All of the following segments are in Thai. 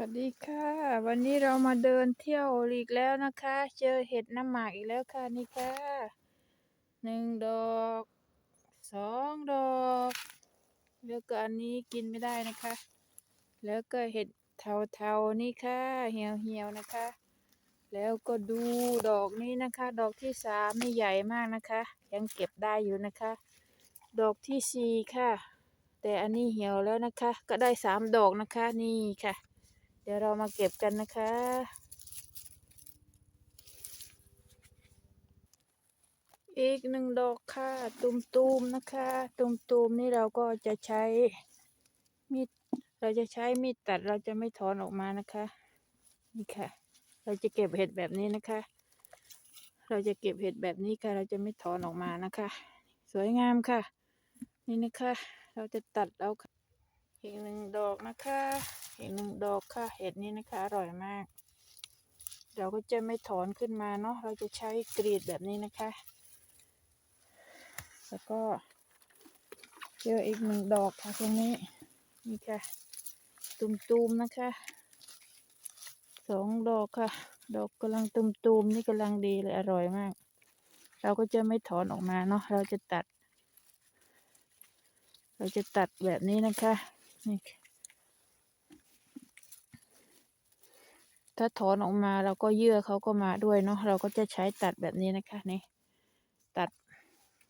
วัสดีค่ะ วันนี้เรามาเดินเที่ยวอีกแล้วนะคะ เจอเห็ดน้ำหมากอีกแล้วค่ะนี่ค่ะหนึ่งดอกสองดอก แล้วก็อันนี้กินไม่ได้นะคะ แล้วก็เห็ดเทาๆนี่ค่ะเหี่ยวๆนะคะ แล้วก็ดูดอกนี้นะคะ ดอกที่สามนี่ใหญ่มากนะคะ ยังเก็บได้อยู่นะคะ ดอกที่สี่ค่ะ แต่อันนี้เหี่ยวแล้วนะคะ ก็ได้สามดอกนะคะนี่ค่ะ เดี๋ยวเรามาเก็บกันนะคะ อีกหนึ่งดอกค่ะ ตุมๆนะคะ ตุมๆนี่เราก็จะใช้มีด เราจะใช้มีดตัดเราจะไม่ถอนออกมานะคะ นี่ค่ะ เราจะเก็บเห็ดแบบนี้นะคะ เราจะเก็บเห็ดแบบนี้ค่ะ เราจะไม่ถอนออกมานะคะ สวยงามค่ะ นี่นะคะ เราจะตัดแล้วค่ะอีกหนึ่งดอกนะคะ อีกหนึ่งดอกค่ะเห็ดนี้นะคะอร่อยมาก เราก็จะไม่ถอนขึ้นมาเนาะเราจะใช้กรีดแบบนี้นะคะ แล้วก็เจออีกหนึ่งดอกค่ะตรงนี้นี่ค่ะ ตุมๆนะคะสองดอกค่ะ ดอกกำลังตุมๆนี่กำลังดีเลยอร่อยมาก เราก็จะไม่ถอนออกมาเนาะเราจะตัด เราจะตัดแบบนี้นะคะนี่ค่ะ ถ้าถอนออกมาเราก็เยื่อเขาก็มาด้วยเนาะเราก็จะใช้ตัดแบบนี้นะคะนี่ตัด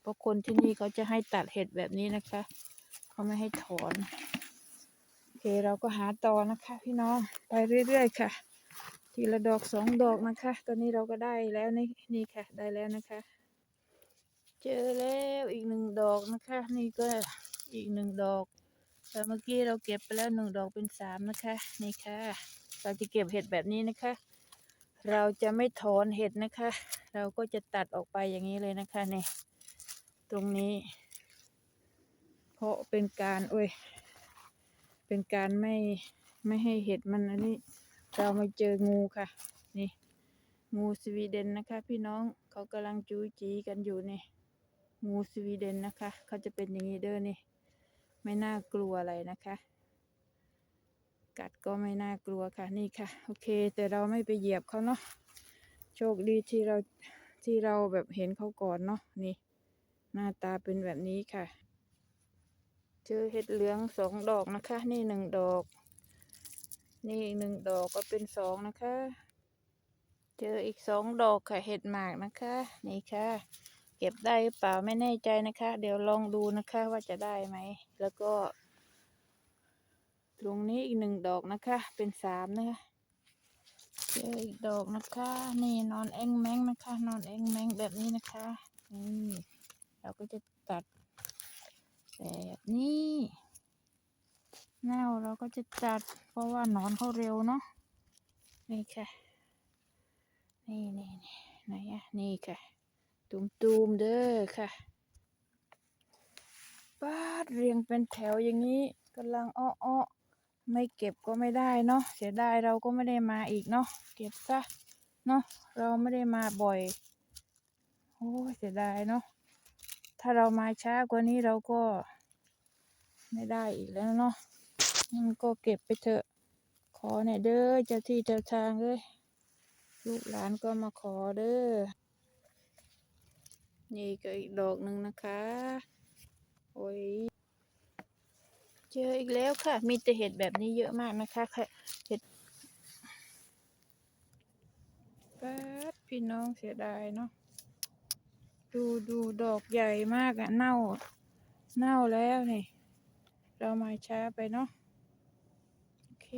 เพราะคนที่นี่เขาจะให้ตัดเห็ดแบบนี้นะคะเขาไม่ให้ถอนโอเคเราก็หาต่อนะคะ พี่น้องไปเรื่อยๆค่ะ ทีละดอกสองดอกนะคะ ตอนนี้เราก็ได้แล้วนี่นี่ค่ะ ได้แล้วนะคะ เจอแล้วอีกหนึ่งดอกนะคะ นี่ก็อีกหนึ่งดอก แต่เมื่อกี้เราเก็บไปแล้วหนึ่งดอกเป็นสามนะคะ นี่ค่ะ เราจะเก็บเห็ดแบบนี้นะคะ เราจะไม่ถอนเห็ดนะคะ เราก็จะตัดออกไปอย่างนี้เลยนะคะนี่ตรงนี้ เพราะเป็นการโอ้ยเป็นการไม่ไม่ให้เห็ดมันอันนี้ เรามาเจองูค่ะ นี่ งูสวีเดนนะคะ พี่น้องเขากำลังจูจีกันอยู่นี่งูสวีเดนนะคะ เขาจะเป็นอย่างนี้เด้อนี่ ไม่น่ากลัวอะไรนะคะ กัดก็ไม่น่ากลัวค่ะนี่ค่ะ โอเค แต่เราไม่ไปเหยียบเขาเนาะโชคดีที่เราที่เราแบบเห็นเขาก่อนเนาะนี่ หน้าตาเป็นแบบนี้ค่ะเจอเห็ดเหลืองสองดอกนะคะ นี่หนึ่งดอก นี่อีกหนึ่งดอกก็เป็นสองนะคะ เจออีกสองดอกค่ะเห็ดหมากนะคะ นี่ค่ะ เก็บได้หรือเปล่าไม่แน่ใจนะคะ เดี๋ยวลองดูนะคะว่าจะได้ไหม แล้วก็ ตรงนี้อีกหนึ่งดอกนะคะ เป็นสามนะคะเจออีกดอกนะคะ นี่นอนแองแมงนะคะ นอนแองแมงแบบนี้นะคะนี่เราก็จะตัดแบบนี้แนวเราก็จะตัด เพราะว่านอนเขาเร็วเนาะนี่ค่ะ นี่นี่นี่ไหนอะนี่ค่ะ ตุมตูมๆเด้อค่ะป้าดเรียงเป็นแถวอย่างนี้กำลังอ้ออ้อไม่เก็บก็ไม่ได้เนาะเสียดายเราก็ไม่ได้มาอีกเนาะเก็บซะเนาะเราไม่ได้มาบ่อยโอ้เสียดายเนาะถ้าเรามาช้ากว่านี้เราก็ ไม่ได้อีกแล้วเนาะงั้นก็เก็บไปเถอะ ขอหน่อยเด้อเจ้าที่เจ้าทางเลยลูกหลานก็มาขอเด้อ นี่ก็อีกดอกหนึ่งนะคะ โอ้ย เจออีกแล้วค่ะ มีแต่เห็ดแบบนี้เยอะมากนะคะค่ะเห็ดแป๊ดพี่น้องเสียดายเนาะ ดูดูดอกใหญ่มากอะเน่า เน่าแล้วนี่ เรามาช้าไปเนาะ โอเค